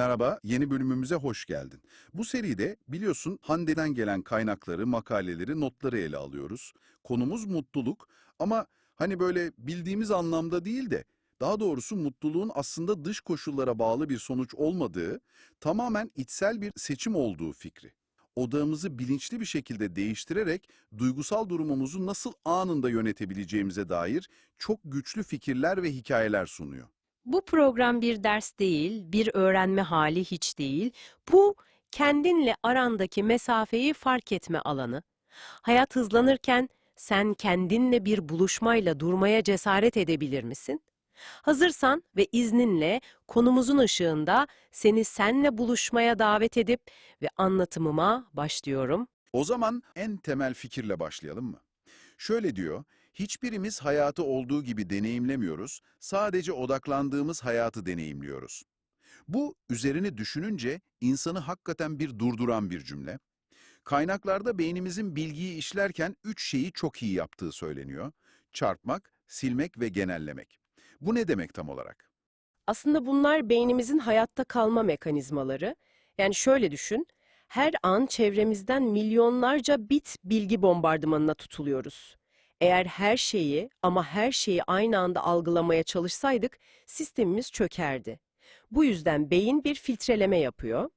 Merhaba, yeni bölümümüze hoş geldin. Bu seride biliyorsun Hande'den gelen kaynakları, makaleleri, notları ele alıyoruz. Konumuz mutluluk ama hani böyle bildiğimiz anlamda değil de daha doğrusu mutluluğun aslında dış koşullara bağlı bir sonuç olmadığı, tamamen içsel bir seçim olduğu fikri. Odağımızı bilinçli bir şekilde değiştirerek duygusal durumumuzu nasıl anında yönetebileceğimize dair çok güçlü fikirler ve hikayeler sunuyor. Bu program bir ders değil, bir öğrenme hali hiç değil. Bu kendinle arandaki mesafeyi fark etme alanı. Hayat hızlanırken sen kendinle bir buluşmayla durmaya cesaret edebilir misin? Hazırsan ve izninle konumuzun ışığında seni senle buluşmaya davet edip ve anlatımıma başlıyorum. O zaman en temel fikirle başlayalım mı? Şöyle diyor, hiçbirimiz hayatı olduğu gibi deneyimlemiyoruz, sadece odaklandığımız hayatı deneyimliyoruz. Bu, üzerine düşününce insanı hakikaten bir durduran bir cümle. Kaynaklarda beynimizin bilgiyi işlerken üç şeyi çok iyi yaptığı söyleniyor. Çarpmak, silmek ve genellemek. Bu ne demek tam olarak? Aslında bunlar beynimizin hayatta kalma mekanizmaları. Yani şöyle düşün, her an çevremizden milyonlarca bit bilgi bombardımanına tutuluyoruz. Eğer her şeyi ama her şeyi aynı anda algılamaya çalışsaydık sistemimiz çökerdi. Bu yüzden beyin bir filtreleme yapıyor.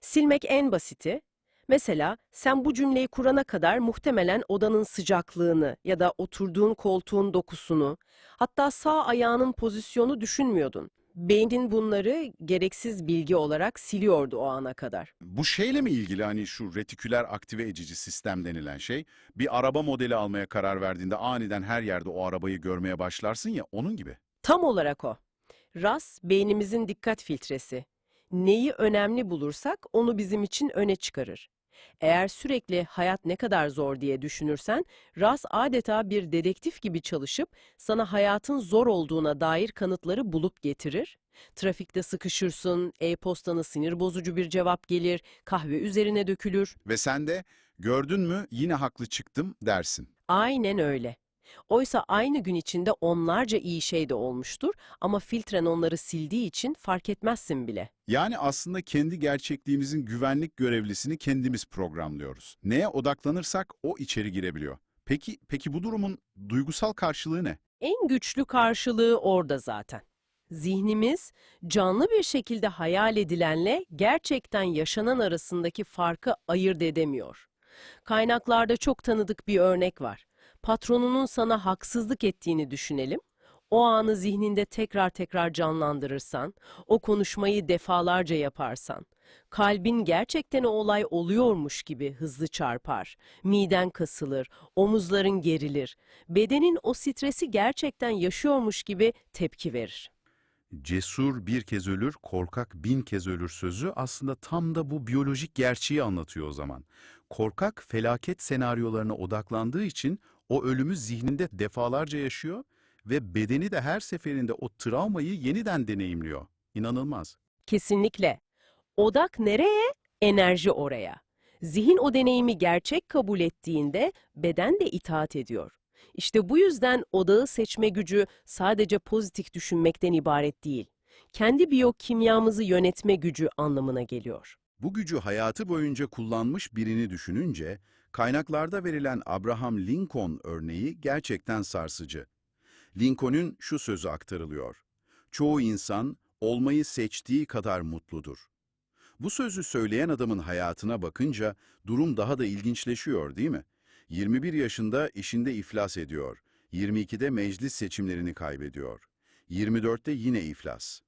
Silmek en basiti. Mesela sen bu cümleyi kurana kadar muhtemelen odanın sıcaklığını ya da oturduğun koltuğun dokusunu, hatta sağ ayağının pozisyonu düşünmüyordun. Beynin bunları gereksiz bilgi olarak siliyordu o ana kadar. Bu şeyle mi ilgili hani şu retiküler aktive edici sistem denilen şey? Bir araba modeli almaya karar verdiğinde aniden her yerde o arabayı görmeye başlarsın ya onun gibi. Tam olarak o. RAS beynimizin dikkat filtresi. Neyi önemli bulursak onu bizim için öne çıkarır. Eğer sürekli hayat ne kadar zor diye düşünürsen, RAS adeta bir dedektif gibi çalışıp sana hayatın zor olduğuna dair kanıtları bulup getirir. Trafikte sıkışırsın, e-postana sinir bozucu bir cevap gelir, kahve üzerine dökülür. Ve sen de gördün mü yine haklı çıktım dersin. Aynen öyle. Oysa aynı gün içinde onlarca iyi şey de olmuştur ama filtren onları sildiği için fark etmezsin bile. Yani aslında kendi gerçekliğimizin güvenlik görevlisini kendimiz programlıyoruz. Neye odaklanırsak o içeri girebiliyor. Peki, peki bu durumun duygusal karşılığı ne? En güçlü karşılığı orada zaten. Zihnimiz canlı bir şekilde hayal edilenle gerçekten yaşanan arasındaki farkı ayırt edemiyor. Kaynaklarda çok tanıdık bir örnek var. Patronunun sana haksızlık ettiğini düşünelim. O anı zihninde tekrar tekrar canlandırırsan, o konuşmayı defalarca yaparsan, kalbin gerçekten o olay oluyormuş gibi hızlı çarpar, miden kasılır, omuzların gerilir, bedenin o stresi gerçekten yaşıyormuş gibi tepki verir. Cesur bir kez ölür, korkak bin kez ölür sözü aslında tam da bu biyolojik gerçeği anlatıyor o zaman. Korkak felaket senaryolarına odaklandığı için o ölümü zihninde defalarca yaşıyor ve bedeni de her seferinde o travmayı yeniden deneyimliyor. İnanılmaz. Kesinlikle. Odak nereye? Enerji oraya. Zihin o deneyimi gerçek kabul ettiğinde beden de itaat ediyor. İşte bu yüzden odağı seçme gücü sadece pozitif düşünmekten ibaret değil. Kendi biyokimyamızı yönetme gücü anlamına geliyor. Bu gücü hayatı boyunca kullanmış birini düşününce, kaynaklarda verilen Abraham Lincoln örneği gerçekten sarsıcı. Lincoln'un şu sözü aktarılıyor. Çoğu insan olmayı seçtiği kadar mutludur. Bu sözü söyleyen adamın hayatına bakınca durum daha da ilginçleşiyor değil mi? 21 yaşında işinde iflas ediyor. 22'de meclis seçimlerini kaybediyor. 24'te yine iflas.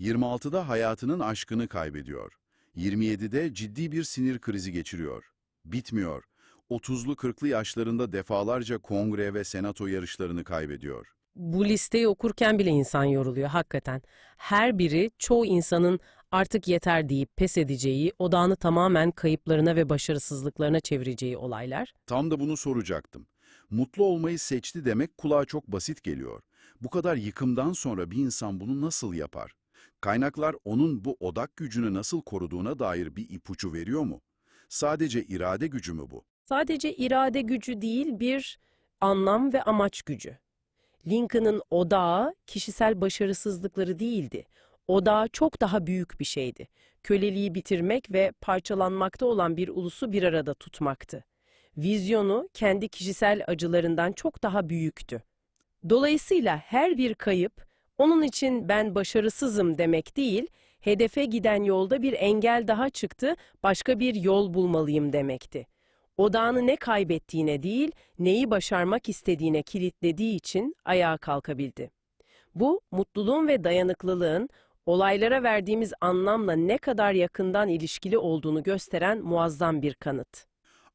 26'da hayatının aşkını kaybediyor. 27'de ciddi bir sinir krizi geçiriyor. Bitmiyor. 30'lu 40'lı yaşlarında defalarca kongre ve senato yarışlarını kaybediyor. Bu listeyi okurken bile insan yoruluyor hakikaten. Her biri çoğu insanın artık yeter deyip pes edeceği, odağını tamamen kayıplarına ve başarısızlıklarına çevireceği olaylar. Tam da bunu soracaktım. Mutlu olmayı seçti demek kulağa çok basit geliyor. Bu kadar yıkımdan sonra bir insan bunu nasıl yapar? Kaynaklar onun bu odak gücünü nasıl koruduğuna dair bir ipucu veriyor mu? Sadece irade gücü mü bu? Sadece irade gücü değil bir anlam ve amaç gücü. Lincoln'ın odağı kişisel başarısızlıkları değildi. Oda çok daha büyük bir şeydi. Köleliği bitirmek ve parçalanmakta olan bir ulusu bir arada tutmaktı. Vizyonu kendi kişisel acılarından çok daha büyüktü. Dolayısıyla her bir kayıp, onun için ben başarısızım demek değil, hedefe giden yolda bir engel daha çıktı, başka bir yol bulmalıyım demekti. Odağını ne kaybettiğine değil, neyi başarmak istediğine kilitlediği için ayağa kalkabildi. Bu, mutluluğun ve dayanıklılığın olaylara verdiğimiz anlamla ne kadar yakından ilişkili olduğunu gösteren muazzam bir kanıt.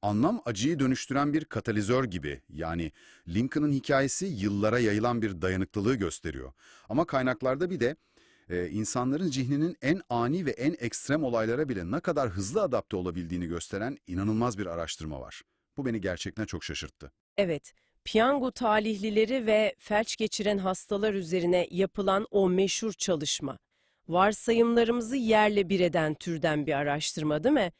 Anlam acıyı dönüştüren bir katalizör gibi. Yani Lincoln'ın hikayesi yıllara yayılan bir dayanıklılığı gösteriyor. Ama kaynaklarda bir de e, insanların zihninin en ani ve en ekstrem olaylara bile ne kadar hızlı adapte olabildiğini gösteren inanılmaz bir araştırma var. Bu beni gerçekten çok şaşırttı. Evet, piyango talihlileri ve felç geçiren hastalar üzerine yapılan o meşhur çalışma. Varsayımlarımızı yerle bir eden türden bir araştırma değil mi?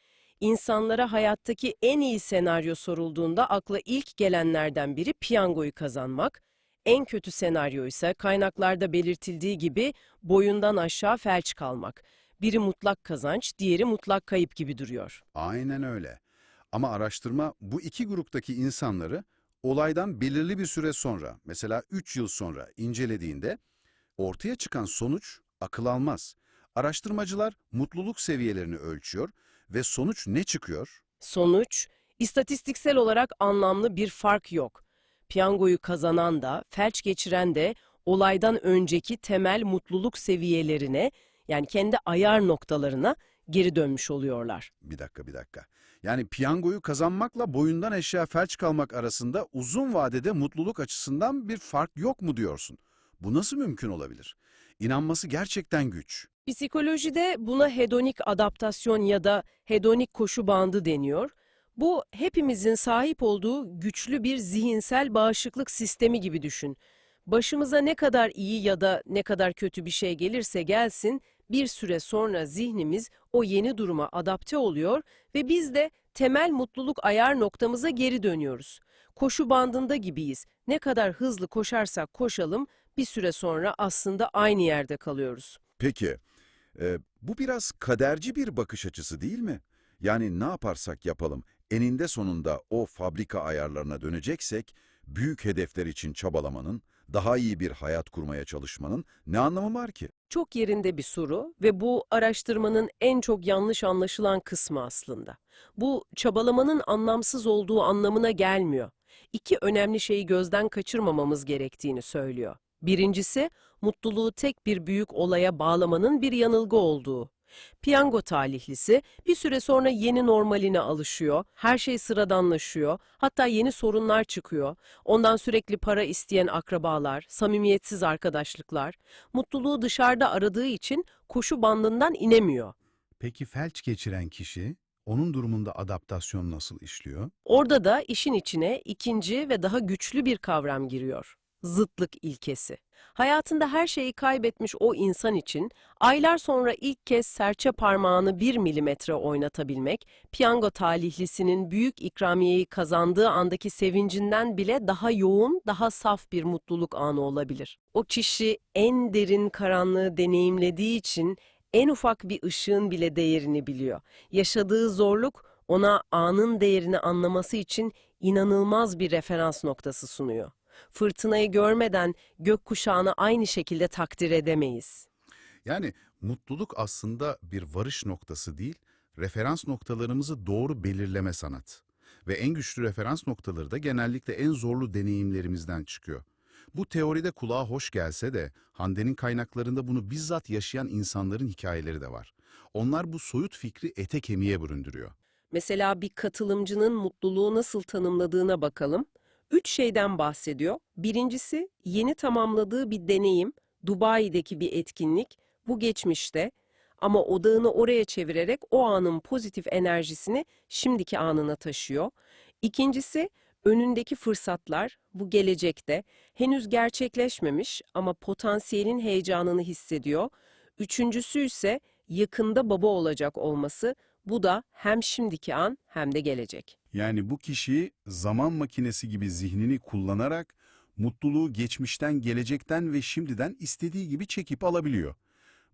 İnsanlara hayattaki en iyi senaryo sorulduğunda akla ilk gelenlerden biri piyangoyu kazanmak, en kötü senaryo ise kaynaklarda belirtildiği gibi boyundan aşağı felç kalmak. Biri mutlak kazanç, diğeri mutlak kayıp gibi duruyor. Aynen öyle. Ama araştırma bu iki gruptaki insanları olaydan belirli bir süre sonra, mesela 3 yıl sonra incelediğinde ortaya çıkan sonuç akıl almaz. Araştırmacılar mutluluk seviyelerini ölçüyor ve sonuç ne çıkıyor? Sonuç, istatistiksel olarak anlamlı bir fark yok. Piyangoyu kazanan da, felç geçiren de olaydan önceki temel mutluluk seviyelerine, yani kendi ayar noktalarına geri dönmüş oluyorlar. Bir dakika bir dakika. Yani piyangoyu kazanmakla boyundan eşya felç kalmak arasında uzun vadede mutluluk açısından bir fark yok mu diyorsun? Bu nasıl mümkün olabilir? İnanması gerçekten güç. Psikolojide buna hedonik adaptasyon ya da hedonik koşu bandı deniyor. Bu hepimizin sahip olduğu güçlü bir zihinsel bağışıklık sistemi gibi düşün. Başımıza ne kadar iyi ya da ne kadar kötü bir şey gelirse gelsin, bir süre sonra zihnimiz o yeni duruma adapte oluyor ve biz de temel mutluluk ayar noktamıza geri dönüyoruz. Koşu bandında gibiyiz. Ne kadar hızlı koşarsak koşalım, bir süre sonra aslında aynı yerde kalıyoruz. Peki, e, bu biraz kaderci bir bakış açısı değil mi? Yani ne yaparsak yapalım, eninde sonunda o fabrika ayarlarına döneceksek, büyük hedefler için çabalamanın, daha iyi bir hayat kurmaya çalışmanın ne anlamı var ki? Çok yerinde bir soru ve bu araştırmanın en çok yanlış anlaşılan kısmı aslında. Bu çabalamanın anlamsız olduğu anlamına gelmiyor. İki önemli şeyi gözden kaçırmamamız gerektiğini söylüyor. Birincisi, mutluluğu tek bir büyük olaya bağlamanın bir yanılgı olduğu. Piyango talihlisi bir süre sonra yeni normaline alışıyor, her şey sıradanlaşıyor, hatta yeni sorunlar çıkıyor. Ondan sürekli para isteyen akrabalar, samimiyetsiz arkadaşlıklar, mutluluğu dışarıda aradığı için koşu bandından inemiyor. Peki felç geçiren kişi, onun durumunda adaptasyon nasıl işliyor? Orada da işin içine ikinci ve daha güçlü bir kavram giriyor. Zıtlık ilkesi. Hayatında her şeyi kaybetmiş o insan için aylar sonra ilk kez serçe parmağını bir milimetre oynatabilmek, piyango talihlisinin büyük ikramiyeyi kazandığı andaki sevincinden bile daha yoğun, daha saf bir mutluluk anı olabilir. O kişi en derin karanlığı deneyimlediği için en ufak bir ışığın bile değerini biliyor. Yaşadığı zorluk ona anın değerini anlaması için inanılmaz bir referans noktası sunuyor. Fırtınayı görmeden gökkuşağını aynı şekilde takdir edemeyiz. Yani mutluluk aslında bir varış noktası değil, referans noktalarımızı doğru belirleme sanat. Ve en güçlü referans noktaları da genellikle en zorlu deneyimlerimizden çıkıyor. Bu teoride kulağa hoş gelse de Hande'nin kaynaklarında bunu bizzat yaşayan insanların hikayeleri de var. Onlar bu soyut fikri ete kemiğe büründürüyor. Mesela bir katılımcının mutluluğu nasıl tanımladığına bakalım. Üç şeyden bahsediyor. Birincisi yeni tamamladığı bir deneyim, Dubai'deki bir etkinlik, bu geçmişte ama odağını oraya çevirerek o anın pozitif enerjisini şimdiki anına taşıyor. İkincisi önündeki fırsatlar, bu gelecekte henüz gerçekleşmemiş ama potansiyelin heyecanını hissediyor. Üçüncüsü ise yakında baba olacak olması, bu da hem şimdiki an hem de gelecek. Yani bu kişi zaman makinesi gibi zihnini kullanarak mutluluğu geçmişten, gelecekten ve şimdiden istediği gibi çekip alabiliyor.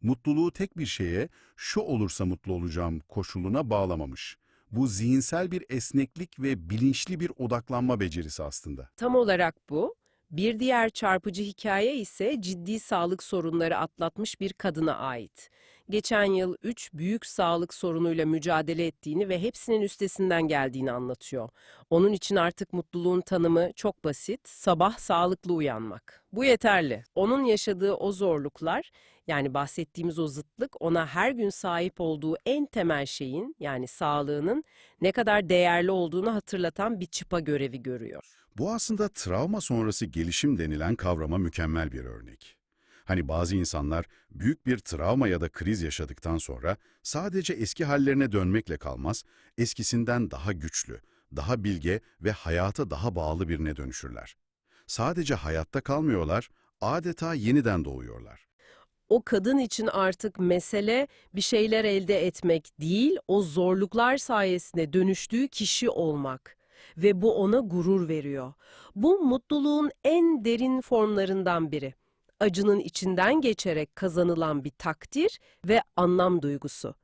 mutluluğu tek bir şeye, şu olursa mutlu olacağım koşuluna bağlamamış. Bu zihinsel bir esneklik ve bilinçli bir odaklanma becerisi aslında. Tam olarak bu. Bir diğer çarpıcı hikaye ise ciddi sağlık sorunları atlatmış bir kadına ait. Geçen yıl 3 büyük sağlık sorunuyla mücadele ettiğini ve hepsinin üstesinden geldiğini anlatıyor. Onun için artık mutluluğun tanımı çok basit, sabah sağlıklı uyanmak. Bu yeterli. Onun yaşadığı o zorluklar, yani bahsettiğimiz o zıtlık ona her gün sahip olduğu en temel şeyin, yani sağlığının ne kadar değerli olduğunu hatırlatan bir çıpa görevi görüyor. Bu aslında travma sonrası gelişim denilen kavrama mükemmel bir örnek. Hani bazı insanlar büyük bir travma ya da kriz yaşadıktan sonra sadece eski hallerine dönmekle kalmaz, eskisinden daha güçlü, daha bilge ve hayata daha bağlı birine dönüşürler. Sadece hayatta kalmıyorlar, adeta yeniden doğuyorlar. o kadın için artık mesele bir şeyler elde etmek değil, o zorluklar sayesinde dönüştüğü kişi olmak. Ve bu ona gurur veriyor. Bu mutluluğun en derin formlarından biri. Acının içinden geçerek kazanılan bir takdir ve anlam duygusu.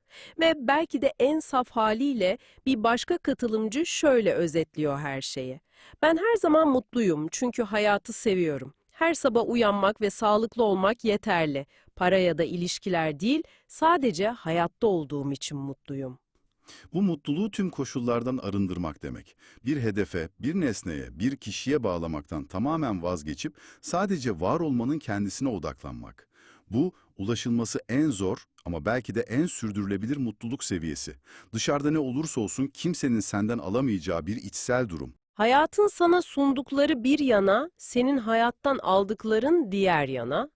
Ve belki de en saf haliyle bir başka katılımcı şöyle özetliyor her şeyi. Ben her zaman mutluyum çünkü hayatı seviyorum. Her sabah uyanmak ve sağlıklı olmak yeterli. Para ya da ilişkiler değil, sadece hayatta olduğum için mutluyum. Bu mutluluğu tüm koşullardan arındırmak demek. Bir hedefe, bir nesneye, bir kişiye bağlamaktan tamamen vazgeçip sadece var olmanın kendisine odaklanmak. Bu, ulaşılması en zor ama belki de en sürdürülebilir mutluluk seviyesi. Dışarıda ne olursa olsun kimsenin senden alamayacağı bir içsel durum. Hayatın sana sundukları bir yana, senin hayattan aldıkların diğer yana.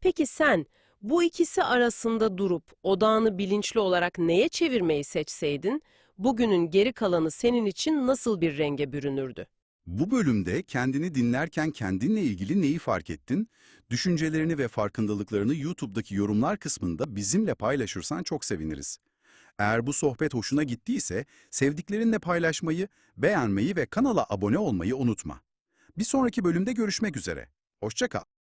Peki sen bu ikisi arasında durup odağını bilinçli olarak neye çevirmeyi seçseydin, bugünün geri kalanı senin için nasıl bir renge bürünürdü? Bu bölümde kendini dinlerken kendinle ilgili neyi fark ettin? Düşüncelerini ve farkındalıklarını YouTube'daki yorumlar kısmında bizimle paylaşırsan çok seviniriz. Eğer bu sohbet hoşuna gittiyse sevdiklerinle paylaşmayı, beğenmeyi ve kanala abone olmayı unutma. Bir sonraki bölümde görüşmek üzere. Hoşça kal.